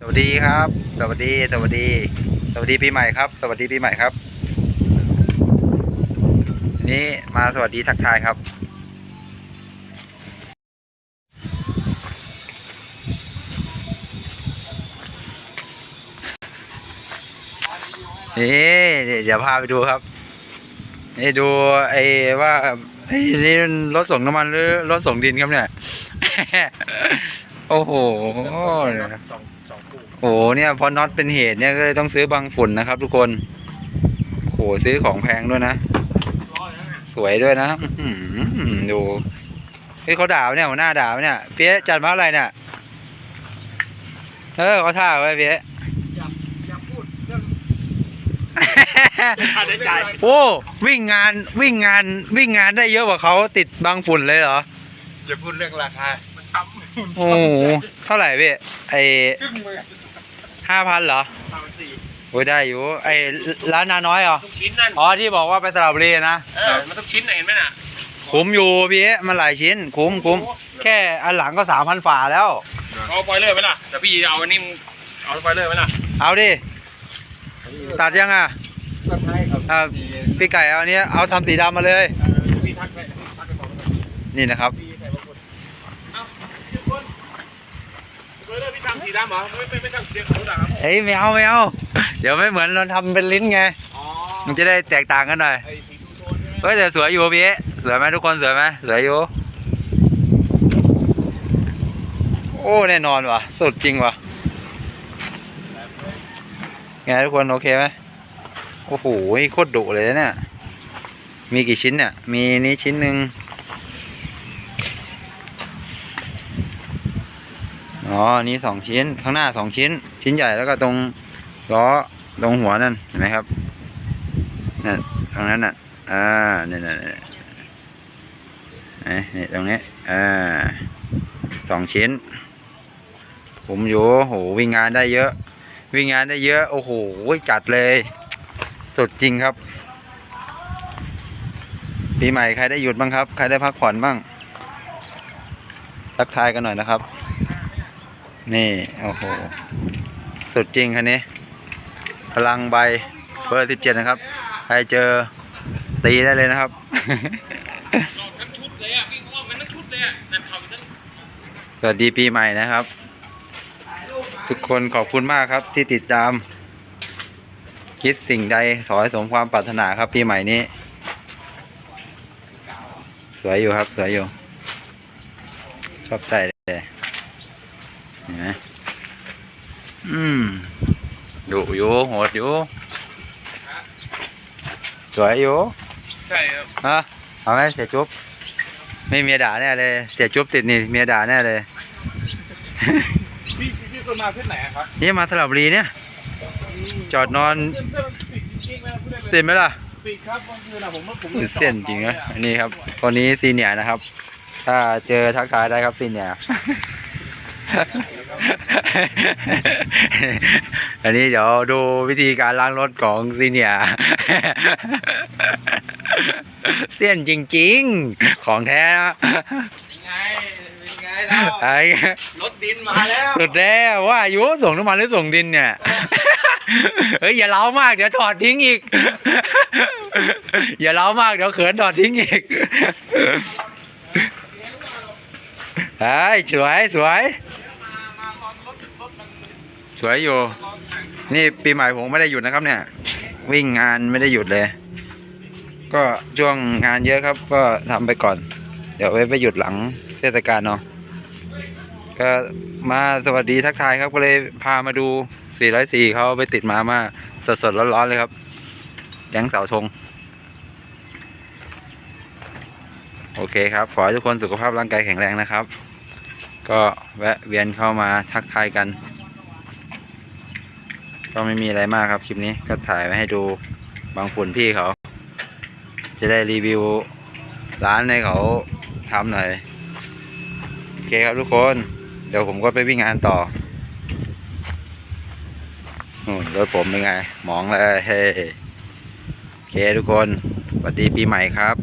สวัสดีครับ สวัสดี สวัสดี สวัสดีปีใหม่ครับ สวัสดีปีใหม่ครับวันนี้มาสวัสดีทักทายครับ นี่เดี๋ยวพาไปดูครับ นี่ดูไอ้ว่าไอ้นี่รถส่งน้ำมันหรือรถส่งดินครับเนี่ย โอ้โหสองสองคู่โอ้โหเนี่ยพอน็อตเป็นเหตุเนี่ยก็เลยต้องซื้อบังฝุ่นนะครับ ทุกคนโหซื้อของแพงด้วยนะ ร้อยแล้วไงสวยด้วยนะอื้อหือดูเฮ้ยเขาด่าปะเนี่ยหัวหน้าด่าปะเนี่ยเปี๊ยะจัดมาอะไรเนี่ยเออเขาท่าไว้เปี๊ยะอย่าอย่าพูดเรื่องค่าใช้จ่ายโอ้วิ่งงานวิ่งงานวิ่งงานได้เยอะกว่าเขาติดบังฝุ่นเลยเหรอ อย่าพูดเรื่องราคา มันทำโอ้โหเท่าไหร่พี่ไอครึ่งมือห้าพันเหรอทำสี่โอ้ยได้อยู่ ไอร้านนาน้อยเหรอทุกชิ้นนั่น อ๋อที่บอกว่าไปสระบุรีนะ เออ มันทุกชิ้นน่ะเห็นไหมน่ะคุ้มอยู่พี่เอ๊ะมันหลายชิ้น คุ้มคุ้มแค่อันหลังก็สามพันฝ่าแล้ว เอาไฟเลอร์ไหมล่ะแต่พี่เอาอันนี้มึงเอาไฟเลอร์ไหมล่ะเอาดิ ตัดยังอะ ก็ใช่ครับอ่า พี่ไก่เอาอันนี้เอาทำสีดำมาเลย เออพี่ทักไปทักไปบอกมันนี่นะครับ พี่ เฮ้ยไม่เอาไม่เอาเดี๋ยวไม่เหมือนเราทำเป็นลิ้นไงอ๋อมันจะได้แตกต่างกันหน่อยไอ้สีทูโทนใช่ไหมเฮ้ยแต่สวยอยู่พี่เอ๊ะสวยไหมทุกคนสวยไหมสวยอยู่ โอ้แน่นอนว่ะสุดจริงว่ะไงทุกคนโอเคไหมโอ้โหโคตรดุเลยนะเนี่ยมีกี่ชิ้นเนี่ยมีนี้ชิ้นหนึ่ง อ๋อนี่สองชิ้น ข้างหน้าสองชิ้น ชิ้นใหญ่แล้วก็ตรงล้อตรงหัวนั่นเห็นไหมครับนั่นตรงนั้นน่ะอ่านี่นี่นี่นี่นี่ตรงนี้อ่าสองชิ้น ผมอยู่โหวิ่งงานได้เยอะ วิ่งงานได้เยอะ โอ้โหจัดเลยสุดจริงครับ ปีใหม่ใครได้หยุดบ้างครับ ใครได้พักผ่อนบ้างทักทายกันหน่อยนะครับ นี่ โอ้โห สุดจริงคันนี้ พลังใบเบอร์สิบเจ็ดนะครับ ใครเจอตีได้เลยนะครับตัดเลยอะวิ่งอ้อมกันทั้งชุดเลยอะนั่นเขาทั้งสวัสดีปีใหม่นะครับ ทุกคนขอบคุณมากครับที่ติดตาม คิดสิ่งใดขอให้สมความปรารถนาครับ ปีใหม่นี้ สวยอยู่ครับ สวยอยู่ ชอบใจ เลยเห็นไหมอืมดุอยู่โหดอยู่สวยอยู่ใช่ครับฮะเอาไหมเสียจุ๊บไม่เมียด่าแน่เลย เสียจุ๊บติดนี่เมียด่าแน่เลย พี่พี่คนมาเพื่อนไหนอะครับนี่มาสระบุรีเนี่ย จอดนอนเพื่อนเพื่อนมันปิดจริงๆนะพูดได้เลยติดไหมล่ะปิดครับบางคืนอะผมว่าผมติดเส้นจริงนะอันนี้ครับคนนี้ซีเนียร์นะครับ ถ้าเจอทักทายได้ครับซีเนียร์ อันนี้เดี๋ยวดูวิธีการล้างรถของซีเนียร์เส้นจริงๆ ของแท้นะยังไงยังไงแล้วไอ้รถดินมาแล้วสุดแล้วว่าอายุส่งน้ำมันหรือส่งดินเนี่ยเฮ้ยอย่าเล้ามากเดี๋ยวถอดทิ้งอีก อย่าเล้ามากเดี๋ยวเขินถอดทิ้งอีก ไอ้ยสวยสวย สวยอยู่ นี่ปีใหม่ผมไม่ได้หยุดนะครับเนี่ย วิ่งงานไม่ได้หยุดเลย ก็ช่วงงานเยอะครับ ก็ทำไปก่อน เดี๋ยวไว้ไปหยุดหลังเทศกาลเนาะก็มาสวัสดีทักทายครับก็เลยพามาดู 404เขาไปติดมามาสดสดๆร้อนๆเลยครับ แก๊งเสาธงโอเคครับ ขอให้ทุกคนสุขภาพร่างกายแข็งแรงนะครับ ก็แวะเวียนเข้ามาทักทายกัน ก็ไม่มีอะไรมากครับคลิปนี้ก็ถ่ายไว้ให้ดูบางฝุ่นพี่เขา จะได้รีวิวร้านให้เขาทำหน่อยโอเคครับทุกคน เดี๋ยวผมก็ไปวิ่งงานต่อนู่นรถผมเป็นไง หมองเลยเฮ้โอเคทุกคนสวัสดีปีใหม่ครับ